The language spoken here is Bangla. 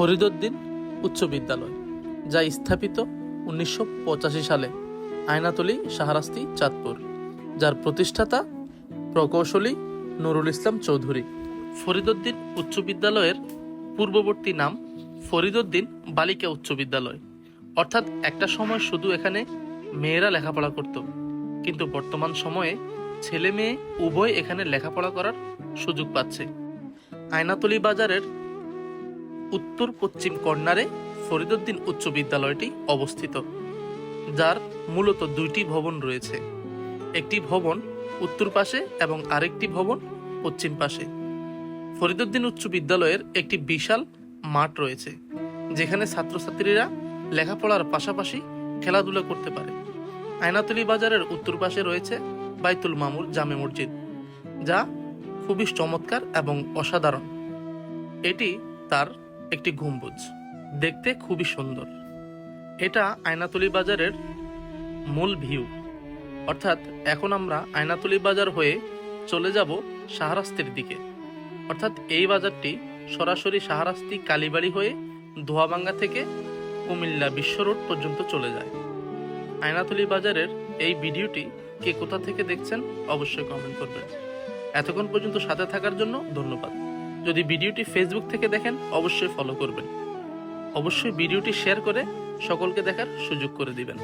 ফরিদউদ্দিন উচ্চ বিদ্যালয় যা স্থাপিত উনিশশো পঁচাশি সালে আয়নাতলি শাহরাস্তি, চাঁদপুর, যার প্রতিষ্ঠাতা প্রকৌশলী নুরুল ইসলাম চৌধুরী। ফরিদুদ্দিন উচ্চ বিদ্যালয়ের পূর্ববর্তী নাম ফরিদুদ্দিন বালিকা উচ্চ বিদ্যালয়। অর্থাৎ একটা সময় শুধু এখানে মেয়েরা লেখাপড়া করত, কিন্তু বর্তমান সময়ে ছেলে মেয়ে উভয় এখানে লেখাপড়া করার সুযোগ পাচ্ছে। আয়নাতলি বাজারের উত্তর পশ্চিম কর্নারে ফরিদুদ্দিন উচ্চ বিদ্যালয়টি অবস্থিত, যার মূলত দুইটি ভবন রয়েছে। একটি ভবন উত্তর পাশে এবং আরেকটি ভবন পশ্চিম পাশে। ফরিদুদ্দিন উচ্চ বিদ্যালয়ের একটি বিশাল মাঠ রয়েছে, যেখানে ছাত্রছাত্রীরা লেখাপড়ার পাশাপাশি খেলাধুলা করতে পারে। আয়নাতলি বাজারের উত্তর পাশে রয়েছে বাইতুল মামুর জামে মসজিদ, যা খুবই চমৎকার এবং অসাধারণ। এটি তার একটি গম্বুজ। দেখতে খুবই সুন্দর। এটা আয়নাতলি বাজারের মূল ভিউ। অর্থাৎ এখন আমরা আয়নাতলি বাজার হয়ে চলে যাব শাহরাস্তির দিকে। অর্থাৎ এই বাজারটি সরাসরি শাহরাস্তি কালীবাড়ি হয়ে ধোয়াবাঙ্গা থেকে কুমিল্লা বিশ্ব রোড পর্যন্ত চলে যায়। আয়নাতলি বাজারের এই ভিডিওটি কে কোথা থেকে দেখছেন অবশ্যই কমেন্ট করবেন। এতক্ষণ পর্যন্ত সাথে থাকার জন্য ধন্যবাদ। যদি ভিডিওটি ফেসবুক থেকে দেখেন, অবশ্যই ফলো করবেন। অবশ্যই ভিডিওটি শেয়ার করে সকলকে দেখার সুযোগ করে দিবেন।